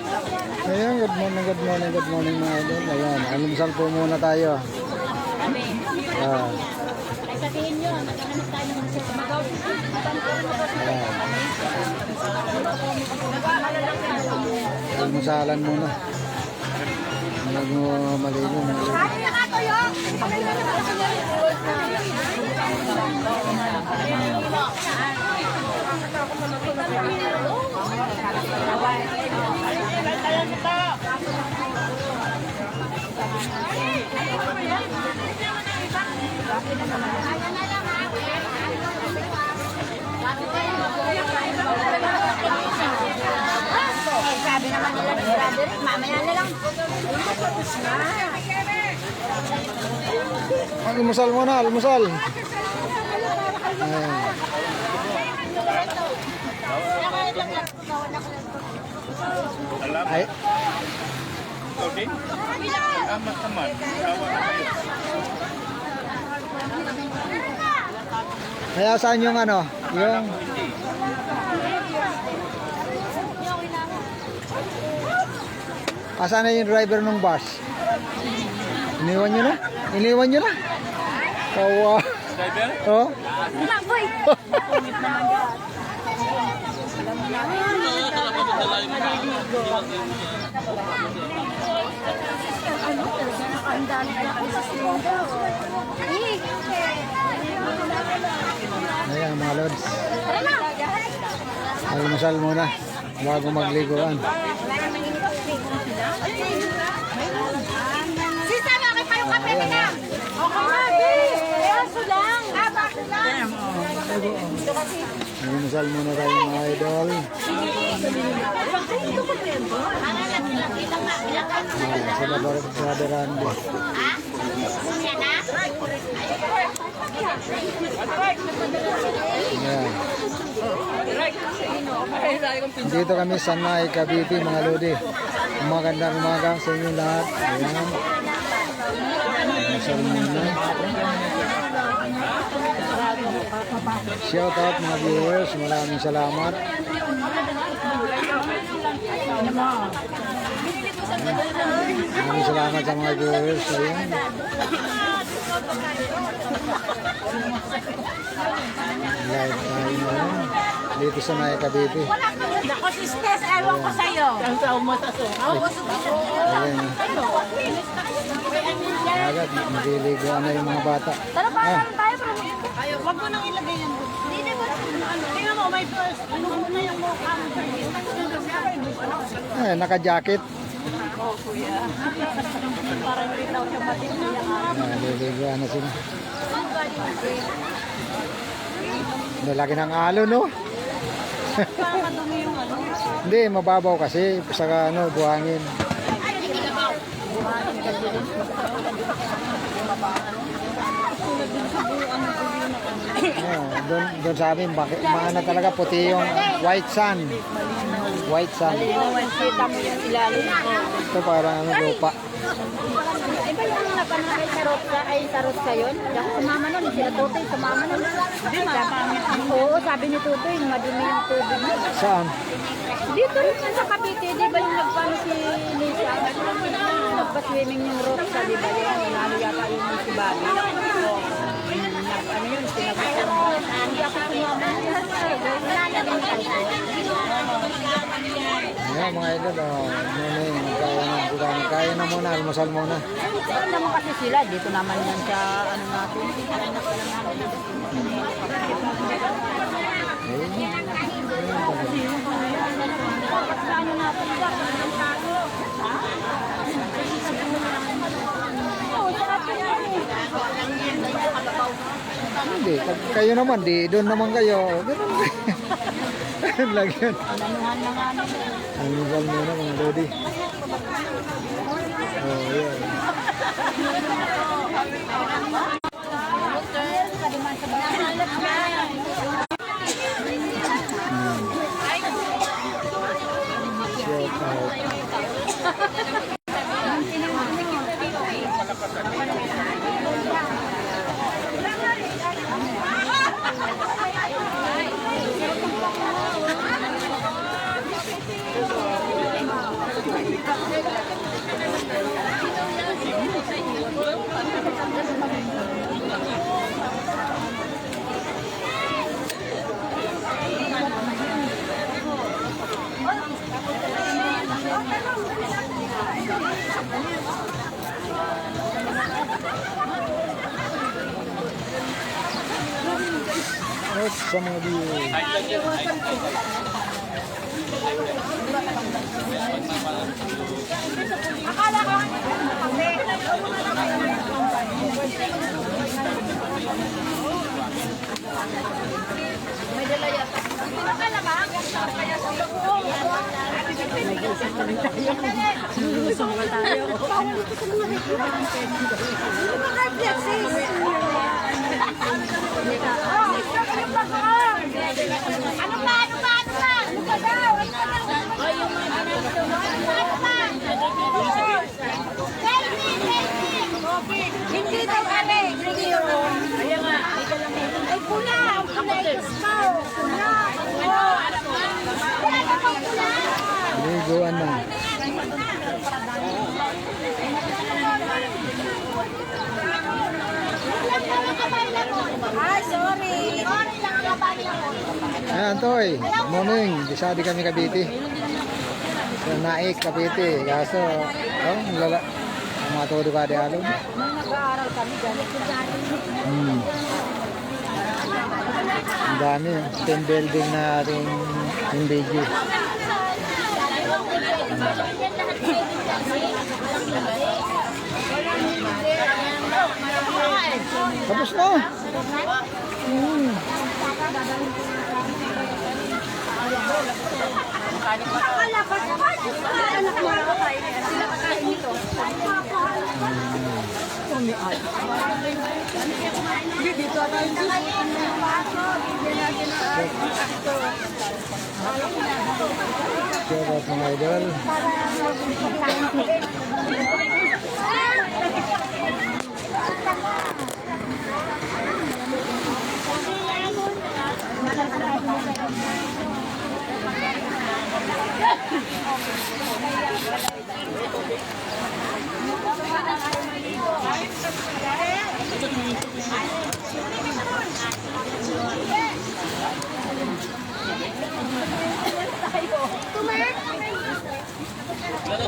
Ayan, good morning, good morning, good morning mga idol. Ayan, almusal po muna tayo. Ah, Ay sabihin nyo, naghahanap tayo ng mga ayan. Almusalan muna. Bago maligo mga idol. Sabi naman nila ni brother, mamaya na lang. Almusal muna, almusal. Ayan. Ay, Okay? Amat naman. Awa na kayo. kaya saan yung ano? Yung... Asan na yung driver ng bus? Iniwan nyo na? Iniwan nyo na? Kawa. Driver? Oh? boy! Ayan mga lods. Almusal muna bago magliguan. Sisa, bakit pa yung kape nila? Okay na, Baso lang. Ah, baso lang. Almusal muna tayo mga idol. Ayan, sila Brother Brother Randy. Ayan. Dito kami sa May Cavite mga lodi. Magandang umaga sa inyo lahat. Ayan. Almusal muna. Shout out mga viewers. Maraming salamat. Maraming salamat sa mga viewers. Ayan. Live tayo. Dito sa Naya Cavite. Ako, sisters, ewan ko sa'yo. Ang sa umasaso. Ako, Ayan. Agad, naliligoan na yung mga bata. Tara, parang tayo, bro. Ayaw, wag mo nang ilagay yan. Hindi, ba? Tingnan mo, may first. Ano mo na yung mukha mo? eh, naka-jacket. Parang hindi daw siya matindi. Naliligoan na sila. Nalaki ng alo, no? Ano. Hindi, mababaw kasi sa ano, buhangin. Oh, doon, doon sa amin, bakit, maana talaga puti yung white sun. White sun. Kita mo yung ilalim ko. Ito parang ano, lupa. Iba yung napanakay sa Rotsa, ay sa Rotsa yun. Ako sumama nun, sila Tutoy, sumama nun. Hindi, mapangit. Oo, sabi ni Tutoy, madumi yung tubig niya. Saan? Dito rin yan sa Cavite, di ba yung nagpano si Lisa? Nagpa-swimming yung Rotsa, di ba yun? Nalo yata yung si Bobby. Oo. Ano yun, sinagot ko. Hindi ako sumama. Wala na din tayo. Ayan mga idol, oh, morning, kaya kaya na, kaya na muna, almusal muna. Ano naman kasi sila, dito naman yan sa ano natin. Hindi, kayo naman, di doon naman kayo. Ganun lang yun. Nanuhan na nga nila. Almusal muna mga lodi. Oh, yeah. Shout out. Susunod tayo. Ano ba? Ano ba? Ano ba? Ano ba daw? Ano ba daw? Ay, yung mga ginagawa. Ano ba? Hindi daw kami. Hindi yun. Ayan nga. Ay, pula. Pula. Pula. Ano? Pula pang pula. Liguan na. Ay, sorry. Ayan, Toy. Morning. Bisadi kami Cavite. Sa Naik, Cavite. Kaso, oh, lala. Todo ka di. Nung nag-aaral kami dyan, Hmm. Ang dami. Team building na ating yung video. Tapos na. Hmm. Akala ko, ay, anak mo ako kain. Sila kakain nito. Hindi, dito tayo. Shout out mga idol. Oh, yun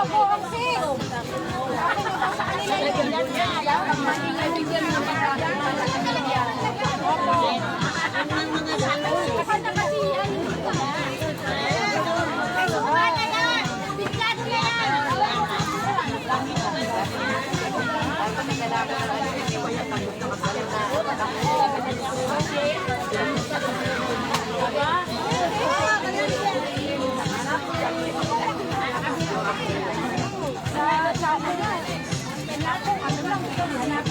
Akin daw sa kanila yun. Kapag Oh,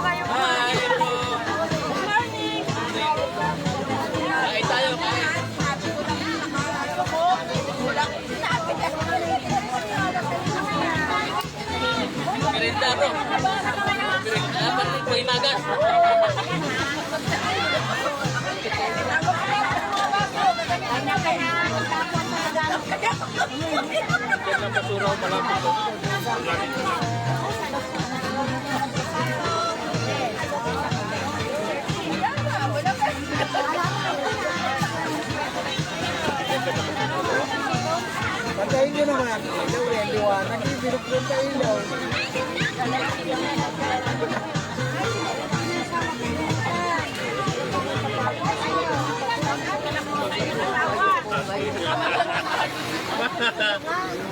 Live, nakikita ko kayo. Good morning. Kain tayo, kain. Merinda, bro. Merinda, parang po imagas. Kaya lang pasuraw pala po. Patayin nyo naman. Yan, liwanag. Binukbun sa ilaw.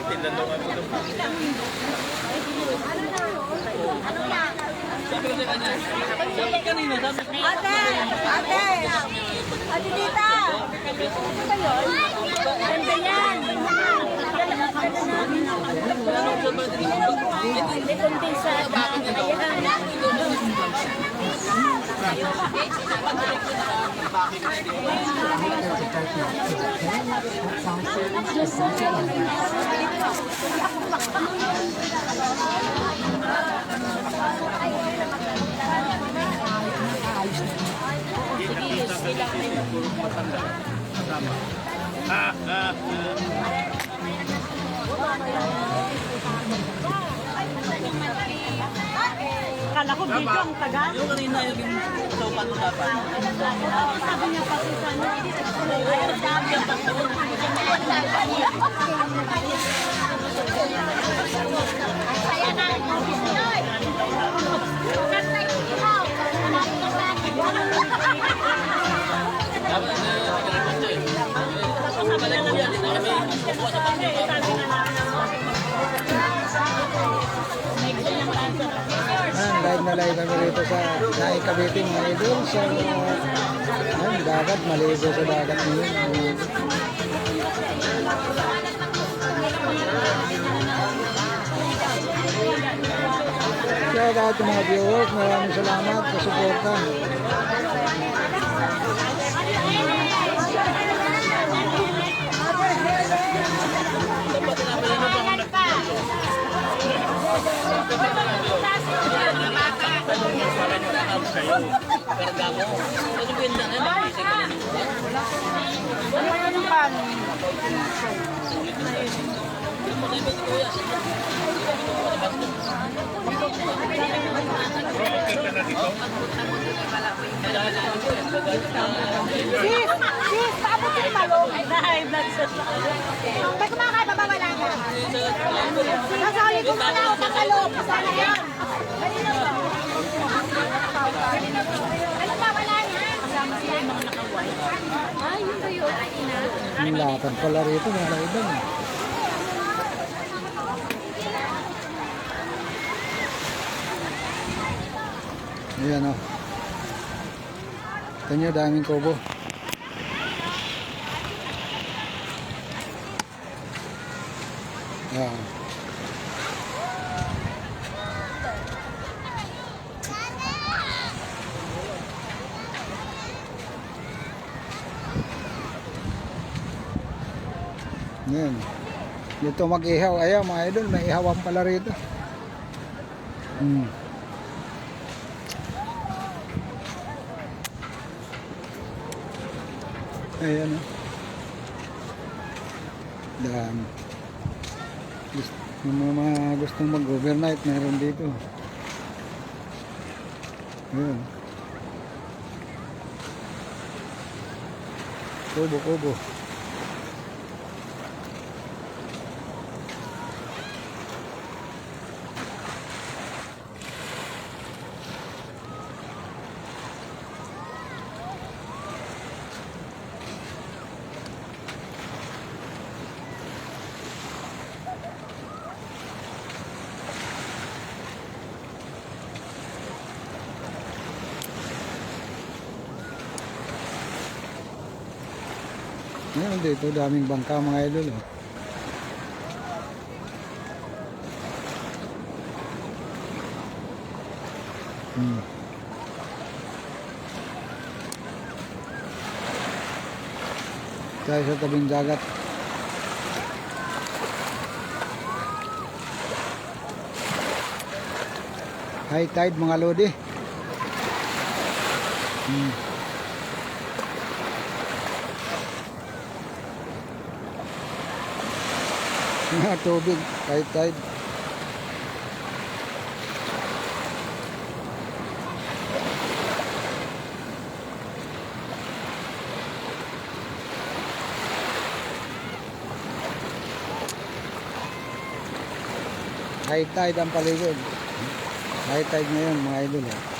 Tinanong ako doon. Sabi ko sa kanya, sabi kanina, sabi ko, Ate! Ate! Ate Tita! Ano ba yun? Ganda yan! Ayan. Ah, ah, ah. Kala ko video ang tagal. yung kanina yung sopan mo dapat. Sabi niya kasi sa ano, Dapat na yung pinagpunta eh. Tapos balik ko yan, hindi na kami kukuha sa pagkakas. Live na live kami rito sa Naik Cavite mga idol. Sa ayan, dagat, maligo sa dagat ngayon. Shout out sa mga viewers. Maraming salamat sa suporta. Ano yun yung pan? Sis! Sis! Paabot yung malong. Dahil nasa May kumakain pa ba wala na? Nasali ko muna ako sa kalong. Sana yan. Ano ba wala na? Kasama sila yung mga nakaway. Ay, yun ba yun? Ay, ina. Ang lakad pala rito mga idol. Ayan o. Ito nyo, daming kubo. Ayan. Yan. Dito mag-ihaw. Ayaw mga idol, may ihawan pala rito. Hmm. Ayan o. Dami. Gusto, yung mga gustong mag-overnight, meron dito. Ayan. Kubo, kubo. Ito daming bangka mga idol. Oh. Hmm. Tayo sa tabing dagat. High tide mga lodi. Hmm. Tubig, high tide. High tide ang paligid. High tide ngayon mga idol. Eh.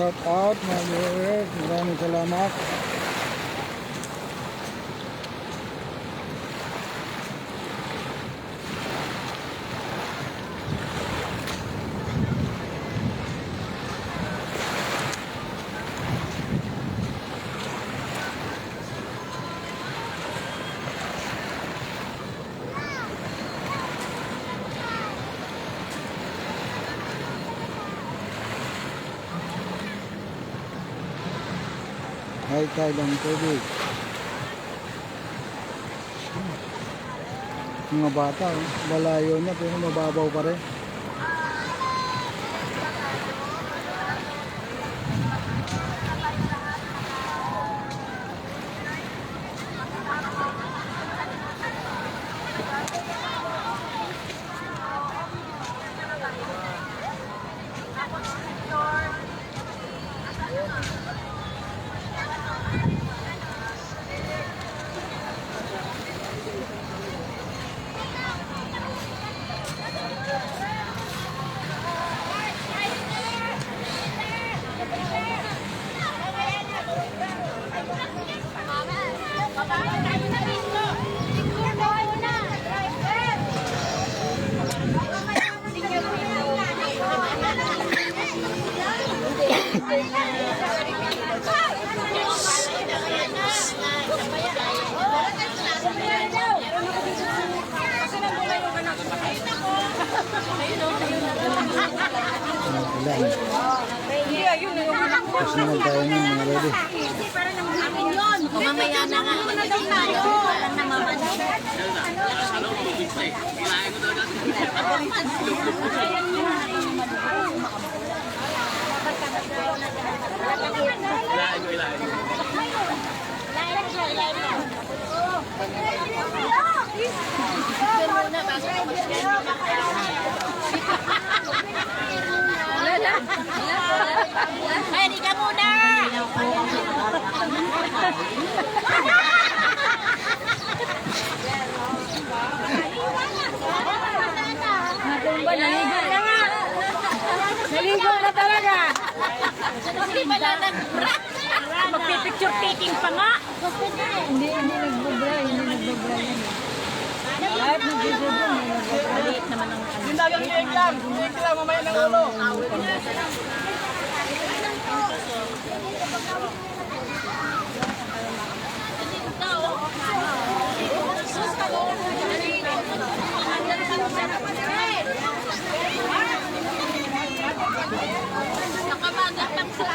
Shout out mga viewers. Maraming salamat. Tide ang tubig. Mga bata, oh, malayo na pero mababaw pa rin. Ilan. Tapos naman tayo ng mga ready. Mamaya na nga. Ilahin mo, ilahin mo. Ay, di ka muna! Natumba, naligo na nga. Naligo na talaga. Hindi pala nag-rock. Magpipicture taking pa nga. Hindi, hindi nagbubray. Hindi nagbubray. Lahat nagbubray. Maliit naman ang ano. Liig lang. Liig lang, mamaya ng ulo. Nakamagat ang sa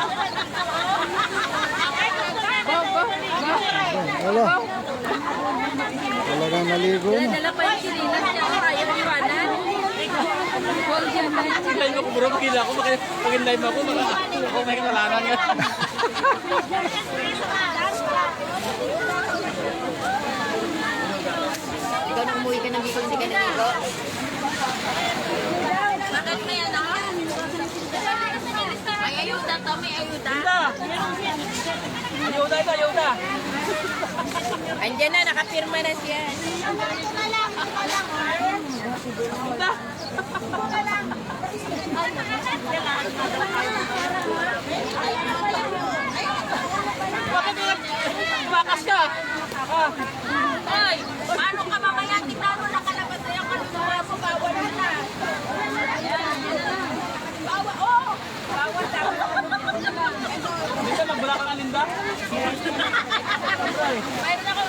Wala. Talagang naligo na. Dala pa yung sirilan niya. Ayaw iwanan. Huwag yan na. Ilahin mo, kumuro, magkila ako. Pag-in-live ako, ako may kasalanan nga. Ikaw na umuwi ka ng Bicol, hindi ka naligo. Bakit may ano? Ayuda to, may ayuda. Ayuda ito, ayuda. Andiyan na, nakapirma na siya. Bakas ka. Ay, paano ka mamaya? Tingnan mo nakalabas na yung kalusuwa mo, bawal na. Bawal, oh! Bawal na. Mayroon ako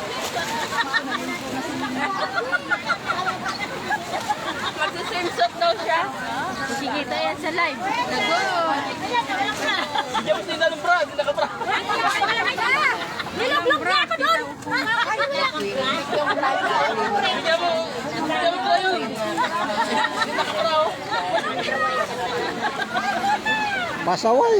Magsisimsot daw siya. Kikita yan sa live. Lagot. Hindi ako sinalo bra, hindi nakabra. Nilablok na ako doon. Hindi mo, hindi mo bra yun. Hindi nakabra oh. Pasaway.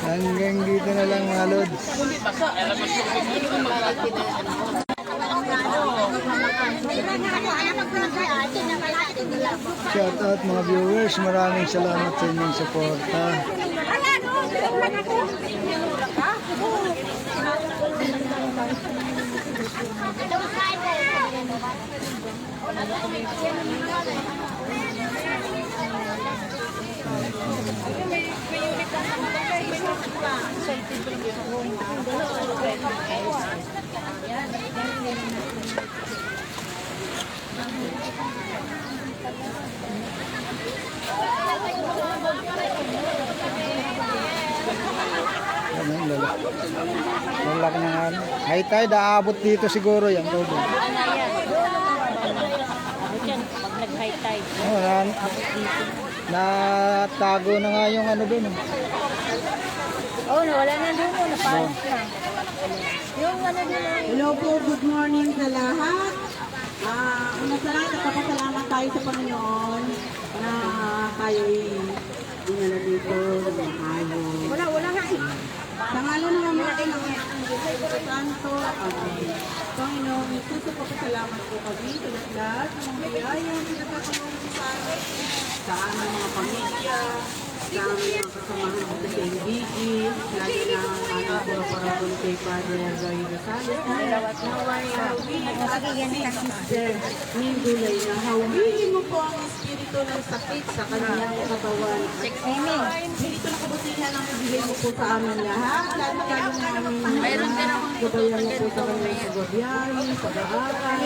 Hanggang dito na lang mga lods. Shout out mga viewers. Maraming salamat sa inyong suporta. Ano lala? Lalaki ng ano. High tide, aabot dito siguro yan. Ano yan? Yan pag nag-high tide. Oh, na, natago na nga yung ano doon. Oh, wala na doon. oh, Napalis na. Yung ano din na. Hello po, good morning sa lahat. Ah, una sa lahat, nagpapasalamat tayo sa Panginoon na tayo'y dinala dito ng maayos. Wala, wala nga eh. Sa ngalan ng mga ng Santo, Amen. Panginoon, isuso po pasalamat po kami sa lahat ng mga biyayang pinagkakalong sa amin, sa aming mga pamilya, sa aming mga kasamahan ko sa MBG, lagi na ang ating puro parabon kay Padre Roy Rosales, naway hawin at si Sister Nindulay na hawin mo po ang espiritu ng sakit sa kanyang katawan. Hindi ito nakabutihan ang ibigay mo po sa amin lahat. Lalo na aming Mayroon din ako Gabayan mo po sa kanyang pagbabiyahe, pag-aaral.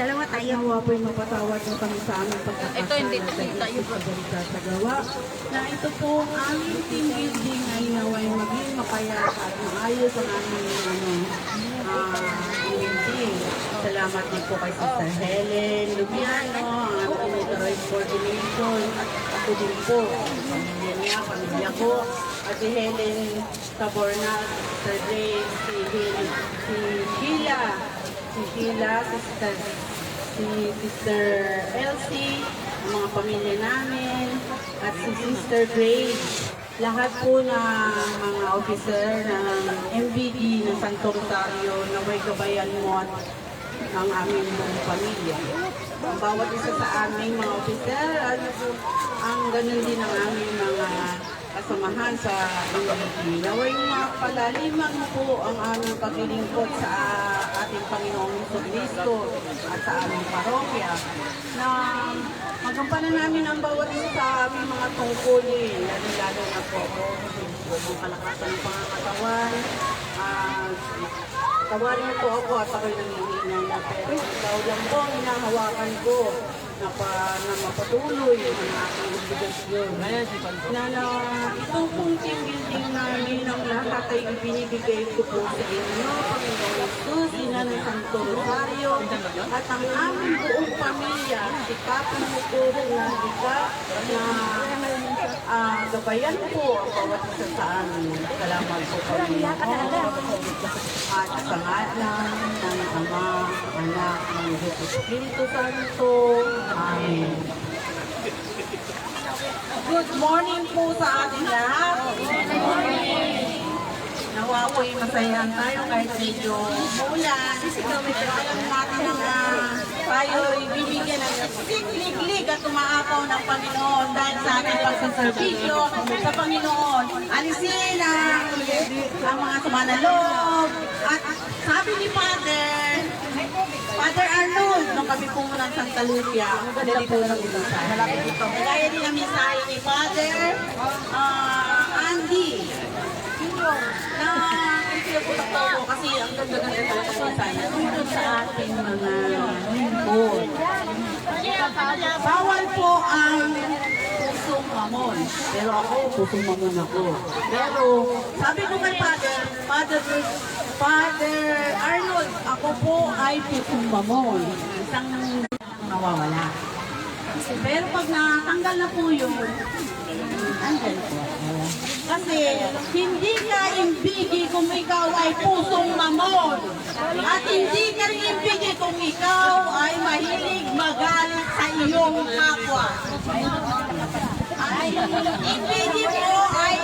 Dalawa At nawa po'y mapatawad mo kami sa aming pagkakasala. Ito hindi nakita yung pagbalita sa gawa. Na ito po ang aming team building ay naway maging mapayapa at maayos ang aming ano, ah. Salamat din po kay Sister Helen Lumiano, ang ating authorized coordination. At ako din po, pamilya niya, pamilya ko. At si Helen Tabornal, Sister Grace, si, Helen, si Sheila, si Sheila, si Sister, si Sister Elsie, ang mga pamilya namin, at si Sister Grace. Lahat po na mga officer ng MVD ng Santo Rosario na may gabayan mo at ang aming buong pamilya. Ang bawat isa sa aming mga officer, ano po, ang ganun din ang aming mga kasamahan sa MVD. Naway mapalaliman po ang aming paglilingkod sa ating Panginoong Kristo at sa aming parokya na magampanan namin ang bawat isa sa aming mga tungkulin, lalo-lalo na po ako, ang kalakasan ng pangangatawan, ah, Tawarin mo po ako at ako'y nangihinay na pero ikaw lang po hinahawakan ko na, pa, na mapatuloy ang aking obligasyon. Na, na itong pong team building namin ang lahat ay ibinibigay ko po sa inyo, Panginoon Jesus, Ina ng Santo Rosario, at ang aming buong pamilya, sikapan mo po na ika na ah, gabayan po ang bawat isa sa amin. Salamat po Panginoon. At sa ngalan ng Ama, Anak, ng Espiritu Santo. Amen. Good morning po sa ating lahat. Good morning. Nawa po'y masayahan tayo kahit medyo umulan. Pero alam natin na tayo bibigyan ng liglig at umaapaw ng Panginoon dahil sa ating pagsaservisyo sa Panginoon. Alisin ang, ang mga sama na loob. At sabi ni Father, Father Arnold, nung kami pumunta ng Santa Lucia, ang ganda po ng ito. Kagaya din ang mensahe ni Father ah, Andy. Na kasi ang ganda-ganda talaga. Tungkol sa ating mga lingkod. Bawal po ang puso pusong mamon. Pero ako, pusong mamon ako. Pero sabi ko kay Father, Father, Father Arnold, ako po ay pusong mamon. Isang nawawala. Pero pag natanggal na po yun, andyan po. Kasi hindi ka imbigi kung ikaw ay pusong mamon. At hindi ka rin imbigi kung ikaw ay mahilig magalit sa iyong kapwa. Ay, ibigi mo ay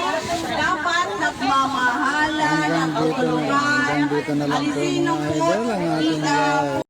dapat nagmamahala, Hanggang dito na, nagtutulungan, hanggang dito na lang po